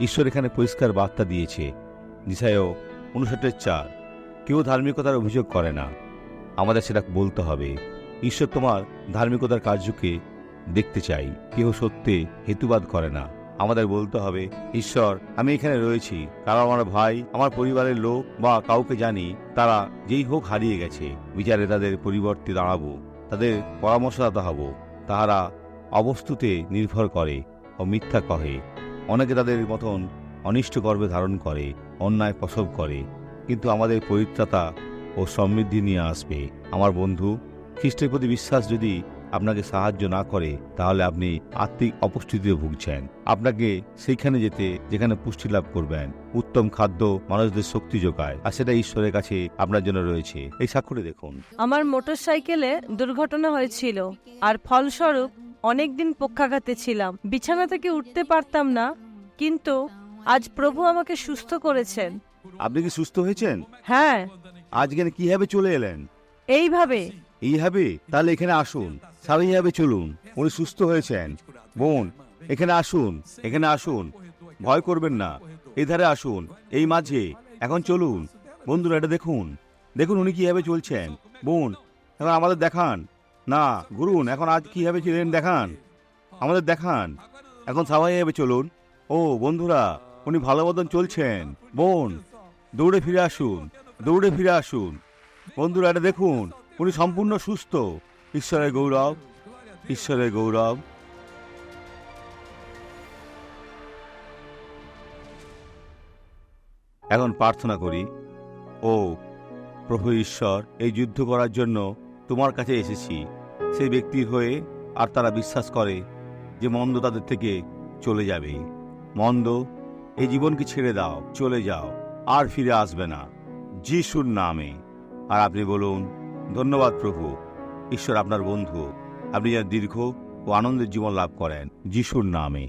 ঈশ্বর এখানে পরিষ্কার বার্তা দিয়েছে। দিশায়ও উনষাটের চার, কেউ ধার্মিকতার অভিযোগ করে না। আমাদের সেটা বলতে হবে। ঈশ্বর তোমার ধার্মিকতার কার্যকে দেখতে চাই। কেউ সত্যে হেতুবাদ করে না। আমাদের বলতে হবে, ঈশ্বর, আমি এখানে রয়েছি। কারণ আমার ভাই, আমার পরিবারের লোক বা কাউকে জানি, তারা যেই হোক হারিয়ে গেছে। বিচারে তাদের পরিবর্তে দাঁড়াবো, তাদের পরামর্শদাতা হব। তাহারা অবস্তুতে নির্ভর করে ও মিথ্যা কহে। অনেকে তাদের মতন অনিষ্ট গর্বে ধারণ করে, অন্যায় প্রসব করে, কিন্তু আমাদের পরিত্রাতা ও সমৃদ্ধি নিয়ে আসবে। আমার বন্ধু, খ্রিস্টের প্রতি বিশ্বাস যদি আপনাকে সাহায্য না করে, তাহলে আপনি আত্মিক অপুষ্টিতে ভুগছেন। আপনাকে সেইখানে যেতে, যেখানে পুষ্টি লাভ করবেন। উত্তম খাদ্য মানুষদের শক্তি যোগায়, আর সেটা ঈশ্বরের কাছে আপনার জন্য রয়েছে। এই সাক্ষরে দেখুন। আমার মোটরসাইকেলে দুর্ঘটনা হয়েছিল, আর ফলস্বরূপ অনেকদিন পক্ষাঘাতে ছিলাম। বিছানা থেকে উঠতে পারতাম না কিন্তু আজ প্রভু আমাকে সুস্থ করেছেন। আপনি কি সুস্থ হয়েছেন? হ্যাঁ। আজকে কীভাবে চলে এলেন? এইভাবে। এইভাবে তাহলে এখানে আসুন। স্বাভাবিকভাবে চলুন। উনি সুস্থ হয়েছেন। বোন এখানে আসুন। এখানে আসুন। ভয় করবেন না। এই ধারে আসুন। এই মাঝে। এখন চলুন। বন্ধুরা এটা দেখুন। দেখুন উনি কীভাবে চলছেন। বোন এখন আমাদের দেখান। না ঘুরুন এখন আজ কীভাবে ছিলেন দেখান? আমাদের দেখান। এখন স্বাভাবিকভাবে চলুন। ও, বন্ধুরা, উনি ভালো মতন চলছেন। বোন, দৌড়ে ফিরে আসুন, দৌড়ে ফিরে আসুন। বন্ধুরা, এটা দেখুন, উনি সম্পূর্ণ সুস্থ। ঈশ্বরের গৌরব ঈশ্বরের গৌরব। এখন প্রার্থনা করি, ও প্রভু ঈশ্বর, এই যুদ্ধ করার জন্য তোমার কাছে এসেছি। সেই ব্যক্তির হয়ে আর তারা বিশ্বাস করে যে মন্দ তাদের থেকে চলে যাবে। মন্দ এই জীবনকে ছেড়ে দাও, চলে যাও, আর ফিরে আসবে না। যিশুর নামে। আর আপনি বলুন, ধন্যবাদ প্রভু, ঈশ্বর আপনার বন্ধু। আপনি যেন দীর্ঘ ও আনন্দের জীবন লাভ করেন। যিশুর নামে।